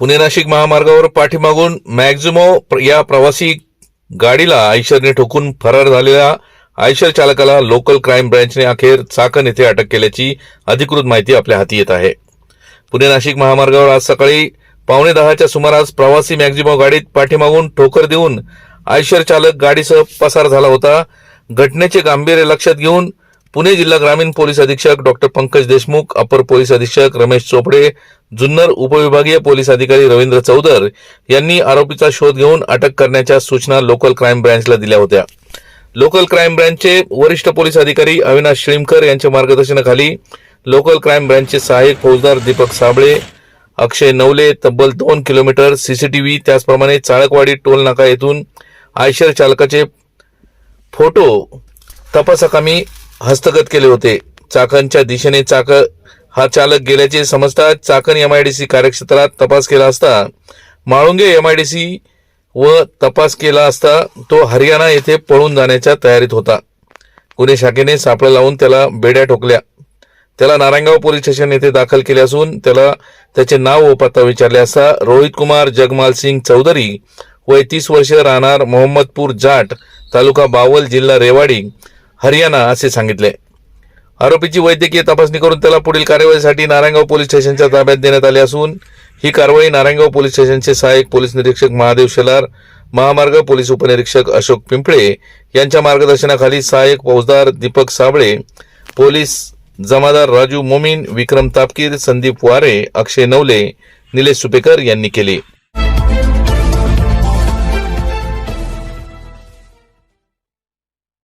पुणे नाशिक महामार्गावर पाठीमागून मॅक्झिमो या प्रवासी गाडीला आयशरने ठोकून फरार झालेल्या आयशर चालकाला लोकल क्राईम ब्रँचने अखेर चाकण येथे अटक केल्याची अधिकृत माहिती आपल्या हाती येत आहे. पुणे नाशिक महामार्गावर आज सकाळी पावणे दहाच्या सुमारास प्रवासी मॅक्झिमो गाडीत पाठीमागून ठोकर देऊन आयशर चालक गाडीसह पसार झाला होता. घटनेचे गांभीर्य लक्षात घेऊन पुणे जिल्हा ग्रामीण पोलीस अधीक्षक डॉक्टर पंकज देशमुख अपर पोलीस अधीक्षक रमेश चोपडे जुन्नर उपविभागीय पोलीस अधिकारी रवींद्र चौधर यांनी आरोपीचा शोध घेऊन अटक करण्याच्या सूचना लोकल क्राईम ब्रँचला दिल्या होत्या. लोकल क्राईम ब्रँचचे वरिष्ठ पोलीस अधिकारी अविनाश शिळीमकर यांच्या मार्गदर्शनाखाली लोकल क्राईम ब्रँचचे सहाय्यक फौजदार दीपक साबळे अक्षय नवले तब्बल दोन किलोमीटर सीसीटीव्ही त्याचप्रमाणे चाळकवाडी टोल नाका येथून आयशर चालकाचे फोटो तपासकामी हस्तगत केले होते. चाकणच्या दिशेने चाक हा चालक गेल्याचे समजता चाकण एमआयडीसी कार्यक्षेत्रात तपास केला असता माळुंगे एमआयडीसी व तपास केला असता तो हरियाणा येथे पळून जाण्याच्या तयारीत होता. गुन्हे शाखेने सापळा लावून त्याला बेड्या ठोकल्या. त्याला नारायणगाव पोलीस स्टेशन येथे दाखल केले असून त्याला त्याचे नाव व पत्ता विचारले असता रोहित कुमार जगमाल सिंग चौधरी वय तीस वर्ष राहणार मोहम्मदपूर जाट तालुका बावल जिल्हा रेवाडी हरियाणा असे सांगितले. आरोपीची वैद्यकीय तपासणी करून त्याला पुढील कार्यवाहीसाठी नारायणगाव पोलीस स्टेशनच्या ताब्यात देण्यात आले असून ही कारवाई नारायणगाव पोलीस स्टेशनचे सहाय्यक पोलीस निरीक्षक महादेव शेलार महामार्ग पोलीस उपनिरीक्षक अशोक पिंपळे यांच्या मार्गदर्शनाखाली सहाय्यक फौजदार दीपक साबळे पोलीस जमादार राजू मोमीन विक्रम तापकीर संदीप वारे अक्षय नवले निलेश सुपेकर यांनी केली.